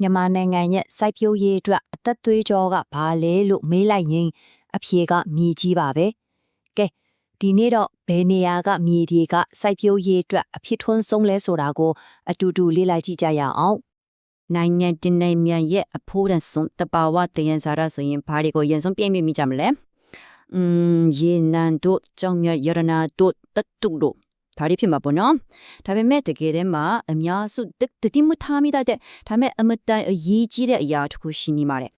မြန်မာနိုင်ငံရဲ့စိုက်ပျိုးရေးအတွက်အသက်သွေးကြောကဘာလဲလို့မေးလိုက်ရင်အဖြေကမြေကြီးပါပဲကဲဒီနေ့တော့ဘယ်နေရာကမြေတွေကစိုက်ပျိုးရေးအတွက်အဖြစ်ထွန်းဆုံးလဲဆိုတာကို အတူတူလေ့လာကြည့်ကြရအောင်နိုင်ငံတင်နိုင်မြန်ရဲ့အဖိုးတန်ဆုံးတဘာဝတယံစားရဆိုရင်ဘာတွေကိုအရင်ဆုံးပြင်ပြမိကြမလဲ။อืมရေနံတို့ကြောင့်မြတ်ရတနာတို့တတုတို့ ဒါတွေဖြစ်မှာပေါ့နော်။ဒါပေမဲ့တကယ်တည်းမှာအများစုတတတိမထားမိတတ်တဲ့ဒါပေမဲ့အမတန်အရေးကြီးတဲ့အရာတစ်ခုရှိနေပါတယ်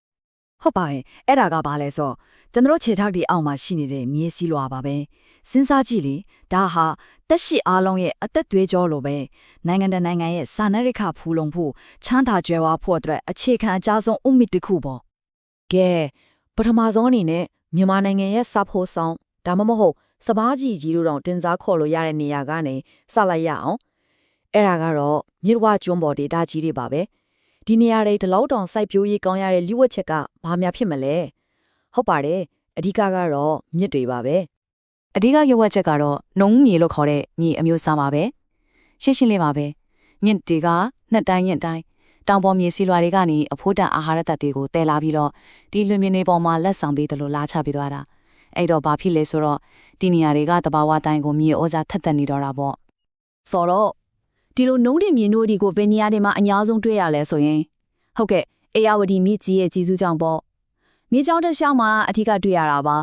ဟုတ်ပါရဲ့အဲ့ဒါကဘာလဲဆိုကျွန်တော်ခြေထောက်ဒီအောက်မှာရှိနေတဲ့မြေစီလွာပါပဲစဉ်းစားကြည့်လေဒါဟာတက်ရှိအားလုံးရဲ့အသက်သွေးကြောလိုပဲနိုင်ငံတကာနိုင်ငံရဲ့စာနယ်ရိခဖူလုံဖို့ချမ်းသာကြွယ်ဝဖို့အတွက်အခြေခံအကြဆုံးဥမစ်တစ်ခုပေါ့ကဲပထမဆုံးအနေနဲ့မြန်မာနိုင်ငံရဲ့စာဖို့ဆောင်ဒါမှမဟုတ် စပားကြီးကြီးတို့တောင်တင်စားခေါ်လို့ရတဲ့နေရာကနေစလိုက်ရအောင်အဲ့ဒါကတော့မြစ်ဝကျွန်းပေါ်ဒေတာကြီးတွေပါပဲဒီနေရာတွေဒီလောက်တောင်စိုက်ပျိုးရေးကောင်းရတဲ့လိဝက်ချက်ကဘာများဖြစ်မလဲဟုတ်ပါတယ်အဓိကကတော့မြစ်တွေပါပဲအဓိကရွက်ဝက်ချက်ကတော့နှုံးမြေလို့ခေါ်တဲ့မြေအမျိုးအစားပါပဲရှင်းရှင်းလေးပါပဲမြင့်တွေကနှစ်တိုင်းညင့်တိုင်းတောင်ပေါ်မြေစီလွာတွေကနေအဖို့တန်အာဟာရဓာတ်တွေကိုတည်လာပြီးတော့ဒီလွင်မြေနေပေါ်မှာလက်ဆောင်ပေးတယ်လို့လာချပေးသွားတာအဲ့တော့ဘာဖြစ်လဲဆိုတော့ ဒီနေရာတွေကတဘာဝတိုင်းကိုမြေဩဇာထက်သက်နေတော့တာပေါ့ဆိုတော့ဒီလိုနှုံးတင်မြင်တို့ဒီကိုဗင်နီယာတွေမှာအများဆုံးတွေ့ရလဲဆိုရင်ဟုတ်ကဲ့အေယာဝတီမြစ်ကြီးရဲ့ကြီးစုကြောင့်ပေါ့မြေကြောင်းတစ်လျှောက်မှာအထူးကတွေ့ရတာပါ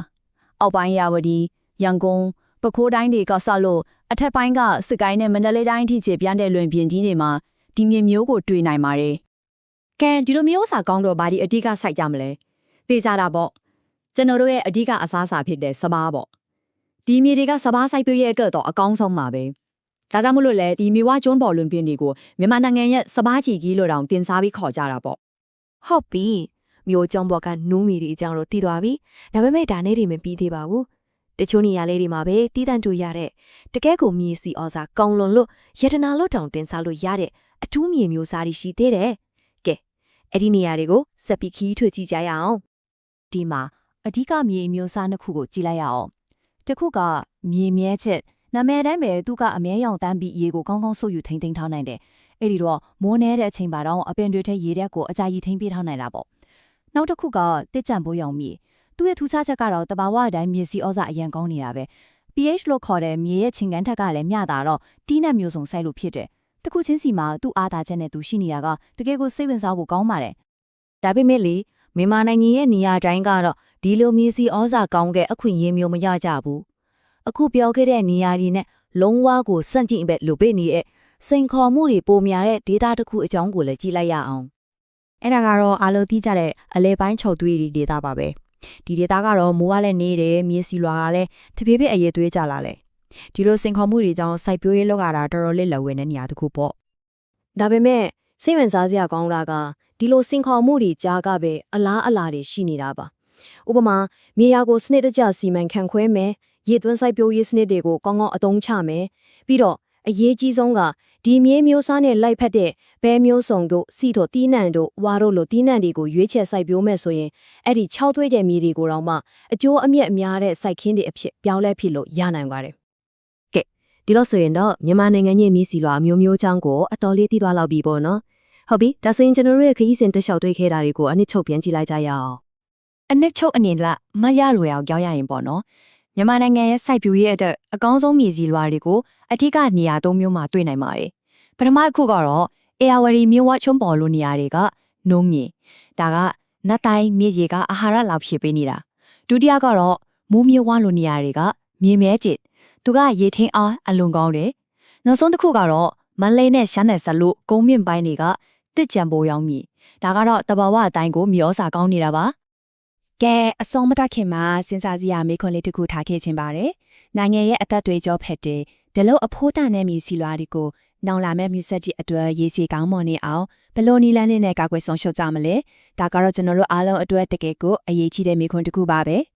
အောက်ပိုင်းအေယာဝတီရန်ကုန်ပဲခူးတိုင်းတွေကဆက်လို့အထက်ပိုင်းကစစ်ကိုင်းနဲ့မန္တလေးတိုင်းအထိခြေပြန့်တဲ့လွင်ပြင်ကြီးတွေမှာဒီမြေမျိုးကိုတွေ့နိုင်ပါတယ်ကဲဒီလိုမျိုးစာကောင်းတော့ဘာဒီအဓိကစိုက်ကြမလဲသိကြတာပေါ့ကျွန်တော်တို့ရဲ့အဓိကအစားအစာဖြစ်တဲ့စပားပေါ့ ဒီမြေတွေကစပားစိုက်ပျိုးရဲ့အတွက်တော့အကောင်းဆုံးပါပဲဒါကြောင့်မလို့လေဒီမြေဝကျွန်းပေါ်လွန်ပြင်းတွေကိုမြန်မာနိုင်ငံရဲ့စပားချီကြီးလို့တောင်တင်စားပြီးခေါ်ကြတာပေါ့ဟုတ်ပြီမျိုးကြောင့်ဘောကနူးမီတွေအကြောင်းတော့တည်သွားပြီဒါပေမဲ့ဒါနဲ့တွေမပြီးသေးပါဘူးတချို့နေရာလေးတွေမှာပဲတီးတန့်တူရတဲ့တကယ်ကိုမြေစီဩဇာကောင်းလွန်လို့ယတနာလို့တောင်တင်စားလို့ရတဲ့အထူးမြေမျိုးစားတွေရှိသေးတယ်ကဲအဲ့ဒီနေရာတွေကိုစက်ပြီးခီးထွေကြည့်ကြရအောင်ဒီမှာအဓိကမြေမျိုးစားနှစ်ခုကိုကြည့်လိုက်ရအောင် တစ်ခုကမြေမြဲချက်နာမည်တိုင်းပဲသူကအမြဲရောင်တန်းပြီးရေကိုကောင်းကောင်းဆုပ်ယူထိမ့်သိမ်းထားနိုင်တယ်အဲ့ဒီတော့မိုးနေတဲ့အချိန်ပါတော့အပင်တွေထဲရေတက်ကိုအကြကြီးထိမ့်ပေးထားနိုင်တာပေါ့နောက်တစ်ခုကတစ်ကြံပိုးရောင်မြေသူ့ရဲ့ထူးခြားချက်ကတော့တဘာဝအတိုင်းမြေစီဩဇာအရန်ကောင်းနေတာပဲ pH လို့ခေါ်တဲ့မြေရဲ့ချင်းကန်းထက်ကလည်းမျှတာတော့တီးနှက်မျိုးစုံစိုက်လို့ဖြစ်တယ်တခုချင်းစီမှာသူ့အားသာချက်နဲ့သူရှိနေတာကတကယ်ကိုစိတ်ဝင်စားဖို့ကောင်းပါတယ်ဒါပေမဲ့လေမြန်မာနိုင်ငံရဲ့နေရာတိုင်းကတော့ ဒီလိုမြေစီဩဇာကောင်းတဲ့အခွင့်အရေးမျိုးမရကြဘူးအခုပြောခဲ့တဲ့နေရာတွေနဲ့လုံးဝကိုစန့်ကျင်ပဲလိုပေးနေတဲ့စိန်ခေါ်မှုတွေပိုများတဲ့ဒေတာတစ်ခုအကြောင်းကိုလည်းကြည့်လိုက်ရအောင်အဲ့ဒါကတော့အားလုံးသိကြတဲ့အလဲပိုင်းချုပ်သွေးတွေဒေတာပါပဲဒီဒေတာကတော့မိုးကလည်းနေတယ်မြေစီလွာကလည်းတဖြည်းဖြည်းအရေးသွေးကြလာလေဒီလိုစင်ခေါ်မှုတွေကြောင့်စိုက်ပျိုးရေးလောက်ကတာတော်တော်လေးလက်ဝဲတဲ့နေရာတစ်ခုပေါ့ဒါပေမဲ့စိတ်ဝင်စားစရာကောင်းတာကဒီလိုစင်ခေါ်မှုတွေကြားကပဲအလားအလာတွေရှိနေတာပါ ဥပမာမြေယာကိုစနစ်တကျစီမံခန့်ခွဲမယ်ရေသွင်းစိုက်ပျိုးရေးစနစ်တွေကိုကောင်းကောင်းအသုံးချမယ်ပြီးတော့အရေးကြီးဆုံးကဒီမြေမျိုးစားနဲ့လိုက်ဖက်တဲ့ဘဲမျိုးစုံတို့စီတို့တီးနှံတို့ဝါတို့လိုတီးနှံတွေကိုရွေးချယ်စိုက်ပျိုးမယ်ဆိုရင်အဲ့ဒီ6သွေးကျယ်မြေတွေကိုတော့မှအကျိုးအမြတ်များတဲ့စိုက်ခင်းတွေအဖြစ်ပြောင်းလဲဖြစ်လို့ရနိုင်ပါတယ်ကဲဒီလို့ဆိုရင်တော့မြန်မာနိုင်ငံရဲ့မြေစီလွာအမျိုးမျိုးချောင်းကိုအတော်လေးတည်သွားလောက်ပြီပေါ့နော်ဟုတ်ပြီဒါဆိုရင်ကျွန်တော်တို့ရဲ့ခရီးစဉ်တက်လျှောက်တွေ့ခဲ့တာတွေကိုအနစ်ချုပ်ပြန်ကြည့်လိုက်ကြရအောင် အနှစ်ချုပ်အနေနဲ့မရလွယ်အောင်ကြောင်းရရင်ပေါ့နော်မြန်မာနိုင်ငံရဲ့စိုက်ပျိုးရေးအတွက်အကောင်းဆုံးမြေစီလွာတွေကိုအထက်ကနေရာ၃မျိုးမှာတွေ့နိုင်ပါတယ်ပထမတစ်ခုကတော့အေယာဝတီမြို့ဝချုံပေါ်လိုနေရာတွေကနှုံးမြေဒါကနတ်တိုင်းမြေကြီးကအာဟာရလောက်ဖြစ်ပေးနေတာဒုတိယကတော့မိုးမြေဝလိုနေရာတွေကမြေမဲကျစ်သူကရေထင်းအားအလွန်ကောင်းတယ်နောက်ဆုံးတစ်ခုကတော့မန်လေးနဲ့ရှမ်းနယ်ဆက်လို့ကုန်းမြင့်ပိုင်းတွေကတစ်ကြံပိုးရောင်းမြေဒါကတော့တဘာဝအတိုင်းကိုမြေဩစာကောင်းနေတာပါ ကဲအစုံမတက်ခင်မှာစဉ်းစားစရာမေးခွန်းလေးတစ်ခုထားခဲ့ခြင်းပါတယ်။နိုင်ငံရဲ့အသက်တွေကြောဖက်တဲ့ဒီလိုအဖိုးတန်တဲ့မြေစီလွာတွေကိုနောင်လာမဲ့မြူဆက်ကြီးအတွက်ရေးစီကောင်းမွန်နေအောင်ဘယ်လိုနီလန်းနဲ့ကာကွယ်ဆောင်ရှုပ်ကြမလဲ။ဒါကတော့ကျွန်တော်တို့အားလုံးအတွက်တကယ်ကိုအရေးကြီးတဲ့မေးခွန်းတစ်ခုပါပဲ။